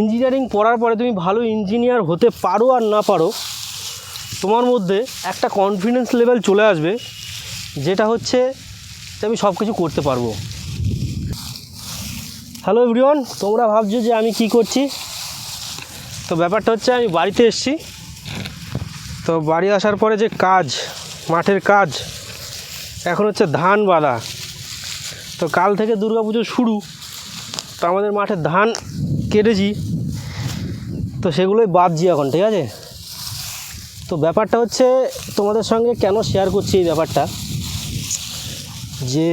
Engineering পড়ার পরে তুমি ভালো ইঞ্জিনিয়ার হতে পারো আর না পারো, তোমার মধ্যে একটা কনফিডেন্স লেভেল চলে আসবে, যেটা হচ্ছে যে আমি সব কিছু করতে পারব। হ্যালো এভরিওয়ান তোমরা ভাবছ যে আমি কি করছি? তো ব্যাপারটা হচ্ছে আমি বাড়িতে এসেছি। তো বাড়ি আসার পরে যে কাজ, মাঠের কাজ, এখন হচ্ছে ধান বাঁধা তো কাল থেকে দুর্গাপুজো শুরু। তো আমাদের মাঠে ধান কেটেছি। তো সেগুলোই বাঁধছি এখন, ঠিক আছে? তো ব্যাপারটা হচ্ছে তোমাদের সঙ্গে কেন শেয়ার করছি এই ব্যাপারটা? যে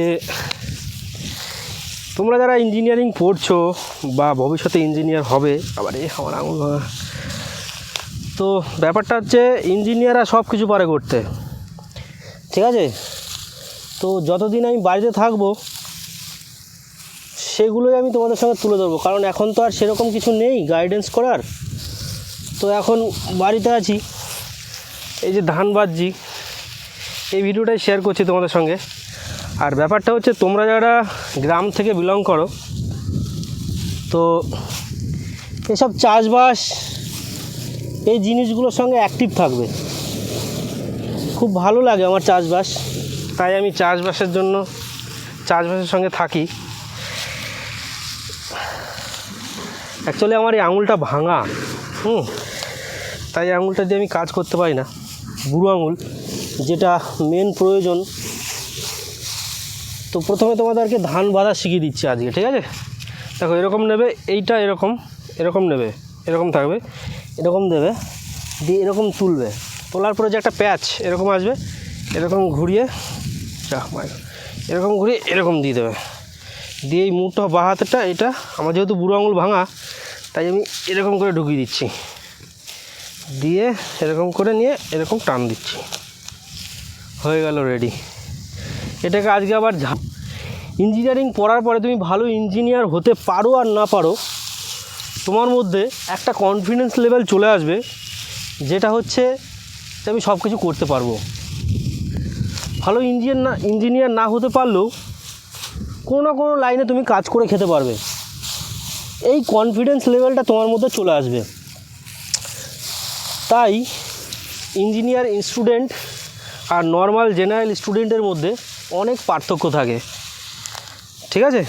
তোমরা যারা ইঞ্জিনিয়ারিং পড়ছো বা ভবিষ্যতে ইঞ্জিনিয়ার হবে, আবার এই আমার আঙুল তো ব্যাপারটা হচ্ছে ইঞ্জিনিয়াররা সব কিছু পারে করতে, ঠিক আছে? তো যতদিন আমি বাড়িতে থাকব সেগুলোই আমি তোমাদের সঙ্গে তুলে ধরবো। কারণ এখন তো আর সেরকম কিছু নেই গাইডেন্স করার। তো এখন বাড়িতে আছি। এই যে ধান বাজছি এই ভিডিওটাই শেয়ার করছি তোমাদের সঙ্গে। আর ব্যাপারটা হচ্ছে, তোমরা যারা গ্রাম থেকে বিলং করো, তো এসব চাষবাস, এই জিনিসগুলোর সঙ্গে অ্যাক্টিভ থাকবে। খুব ভালো লাগে আমার চাষবাস। তাই আমি চাষবাসের জন্য, চাষবাসের সঙ্গে থাকি। অ্যাকচুয়ালি আমার এই আঙুলটা ভাঙা, হুম? তাই আঙুলটা দিয়ে আমি কাজ করতে পারি না। বুড়ো আঙুল, যেটা মেন প্রয়োজন। তো প্রথমে তোমাদেরকে ধান বাঁধা শিখিয়ে দিচ্ছি আজকে, ঠিক আছে? দেখো, এরকম নেবে, এইটা এরকম এরকম নেবে, এরকম থাকবে, এরকম দেবে, দিয়ে এরকম তুলবে। তোলার পরে যে একটা প্যাচ, এরকম আসবে, এরকম ঘুরিয়ে, যা এরকম ঘুরিয়ে, এরকম দিয়ে দেবে। দিয়ে এই মুখটা বা হাতেরটা, এটা, আমার যেহেতু বুড়ো আঙুল ভাঙা তাই আমি এরকম করে ঢুকিয়ে দিচ্ছি। দিয়ে এরকম করে নিয়ে এরকম টান দিচ্ছি। হয়ে গেল রেডি এটাকে আজকে আবার ইঞ্জিনিয়ারিং পড়ার পরে তুমি ভালো ইঞ্জিনিয়ার হতে পারো আর না পারো, তোমার মধ্যে একটা কনফিডেন্স লেভেল চলে আসবে, যেটা হচ্ছে যে আমি সব কিছু করতে পারব। ভালো ইঞ্জিনিয়ার না ইঞ্জিনিয়ার না হতে পারলেও কোনো না কোনো লাইনে তুমি কাজ করে খেতে পারবে। এই কনফিডেন্স লেভেলটা তোমার মধ্যে চলে আসবে। তাই ইঞ্জিনিয়ার স্টুডেন্ট আর নর্মাল জেনারেল স্টুডেন্টের মধ্যে অনেক পার্থক্য থাকে। ঠিক আছে?